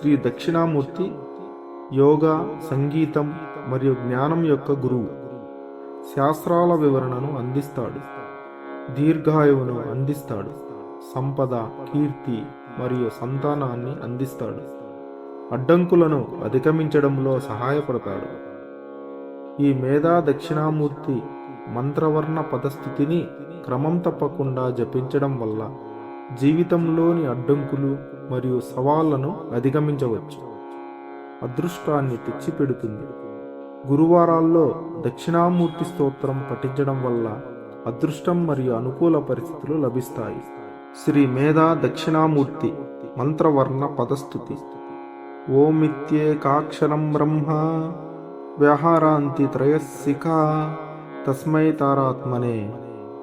శ్రీ దక్షిణామూర్తి యోగా సంగీతం మరియు జ్ఞానం యొక్క గురువు. శాస్త్రాల వివరణను అందిస్తాడు. దీర్ఘాయువును అందిస్తాడు. సంపద కీర్తి మరియు సంతానాన్ని అందిస్తాడు. అడ్డంకులను అధిగమించడంలో సహాయపడతాడు. ఈ మేధా దక్షిణామూర్తి మంత్రవర్ణ పదస్థితిని క్రమం తప్పకుండా జపించడం వల్ల జీవితంలోని అడ్డంకులు మరియు సవాళ్ళను అధిగమించవచ్చు. అదృష్టాన్ని తెచ్చిపెడుతుంది. గురువారాల్లో దక్షిణామూర్తి స్తోత్రం పఠించడం వల్ల అదృష్టం మరియు అనుకూల పరిస్థితులు లభిస్తాయి. శ్రీ మేధా దక్షిణామూర్తి మంత్రవర్ణ పదస్థుతి ఓమిత్యేకాక్షరం బ్రహ్మ వ్యహారాంతి త్రయస్సిక తస్మై తారాత్మనే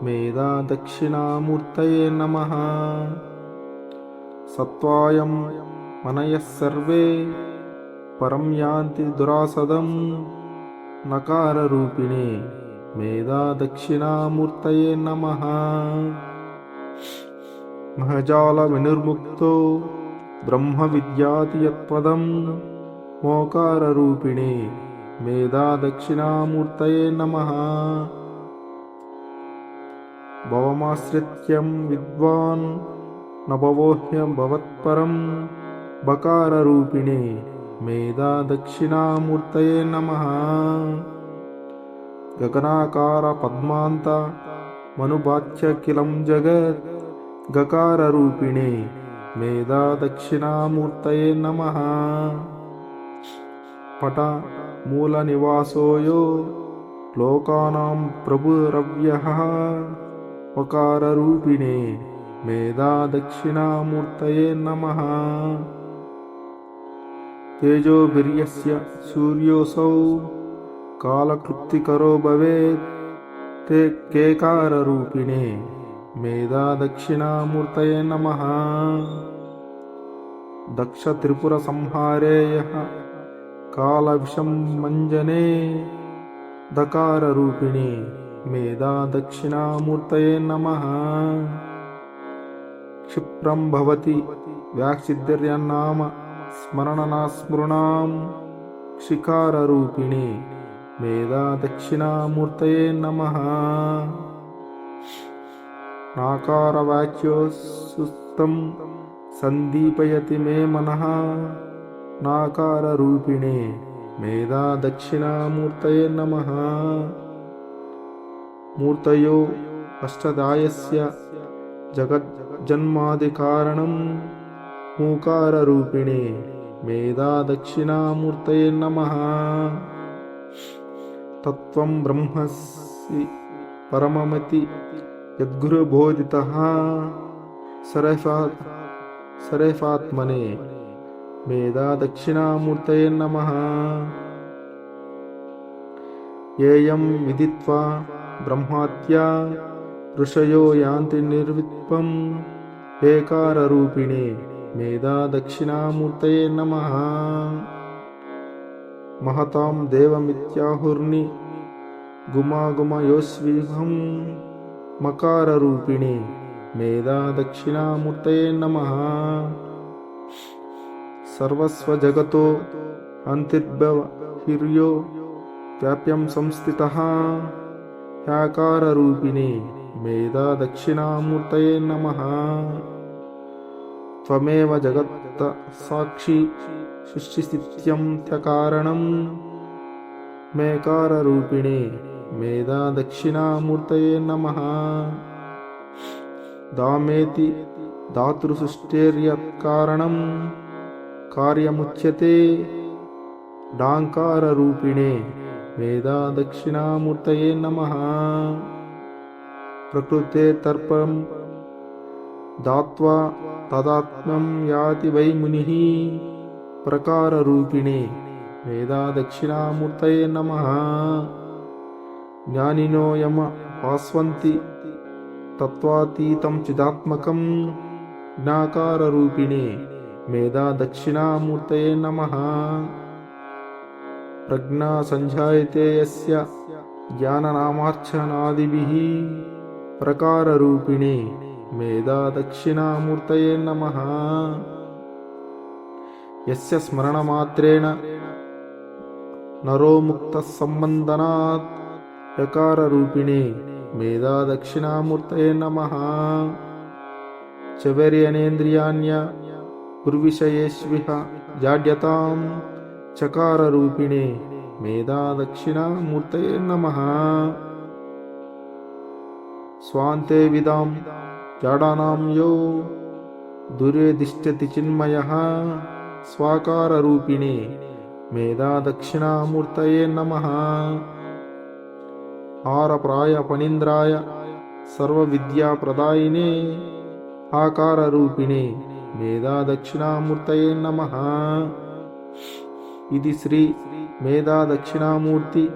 మేధా దక్షిణామూర్తయే నమ. सत्त्वायं मनयः सर्वे परं यान्ति दुरासदं नकाररूपिणे मेधादक्षिणामूर्तये नमः। महजालविनिर्मुक्तो ब्रह्मविद्याति यत्पदं भवमाश्रित्यं विद्वान् अभवोह्यं भवत्परं बकाररूपिणे मेधादक्षिणामूर्तये नमः। गगनाकारपद्मान्तमनुवाच्यखिलं जगत्। गकाररूपिणे मेधादक्षिणामूर्तये नमः। पट मूलनिवासो यो लोकानां प्रभुरव्यः। वकाररूपिणे मेधादक्षिणामूर्तये नमः। तेजोभिर्यस्य सूर्योऽसौ कालकृप्तिकरो भवेत्। ते केकाररूपिणे मेधादक्षिणामूर्तये नमः। दक्षत्रिपुरसंहारे यः कालविषं मञ्जने दकाररूपिणे मेधादक्षिणामूर्तये नमः। क्षिप्रं भवति व्याक्षिद्धिर्यन्नाम स्मरणनास्मृणां शिकाररूपिणे मेधादक्षिणामूर्तये नमः। नाकारवाच्यो सुस्तं सन्दीपयति मे मनः। नाकाररूपिणे मेधादक्षिणामूर्तये नमः। मूर्तयो अष्टदायस्य जगज्जन्मादिकारणं मूकाररूपिणे मेधादक्षिणामूर्तये नमः। तत्त्वं ब्रह्मसि परममिति यद्गुरुबोधितः। येयं विदित्वा ब्रह्मात्या ऋषयो यान्ति निर्वित्पं हेकाररूपिणे मेधा दक्षिणामूर्तये नमः। महतां देवमित्याहुर्नि गुमागुमयोस्विहं मकाररूपिणे मेधा दक्षिणामूर्तये नमः। सर्वस्वजगतो अन्तिर्बहिर्यो व्याप्यं संस्थितः। ह्याकाररूपिणे त्वमेव जगत् साक्षी सृष्टिस्थित्यन्त्यकारणं मेकाररूपिणे मेधा दक्षिणामूर्तये नमः। दामेति धातृसृष्टेर्यत्कारणं कार्यमुच्यते डाङ्काररूपिणे मेधा दक्षिणामूर्तये नमः प्रकृते तर्पं दात्वा तदात्म्यं याति वै मुनिः। प्रकाररूपिणे वेदा दक्षिणामूर्तये नमः। ज्ञानिनो यम पास्वन्ति तत्त्वातीतं चिदात्मकं ज्ञाकाररूपिणे मेधा दक्षिणामूर्तये नमः। प्रज्ञा सञ्जायते यस्य ज्ञाननामार्चनादिभिः प्रकाररूपिणे मेधा दक्षिणामूर्तये नमः। यस्य स्मरणमात्रेण नरो मुक्तः सम्बन्धनात् यकाररूपिणे मेधादक्षिणामूर्तये नमः। चवर्यनेन्द्रियाण्य गुर्विषयेष्विह जाड्यतां चकाररूपिणे मेधादक्षिणामूर्तये नमः स्वान्ते विदां जाडानां यो दुर्यधिष्ठति चिन्मयः स्वाकाररूपिणे मेधादक्षिणामूर्तये नमः हारप्रायपणीन्द्राय सर्वविद्याप्रदायिने आकाररूपिणे मेधादक्षिणामूर्तये नमः इति श्री मेधादक्षिणामूर्ति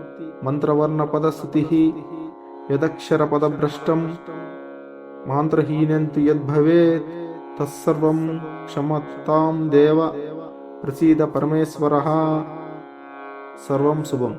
मन्त्रवर्णपदस्तुतिः यदक्षरपदभ्रष्टं मान्त्रहीनं तु यद्भवेत् तत्सर्वं क्षमतां देव प्रसीद परमेश्वरः। सर्वं शुभम्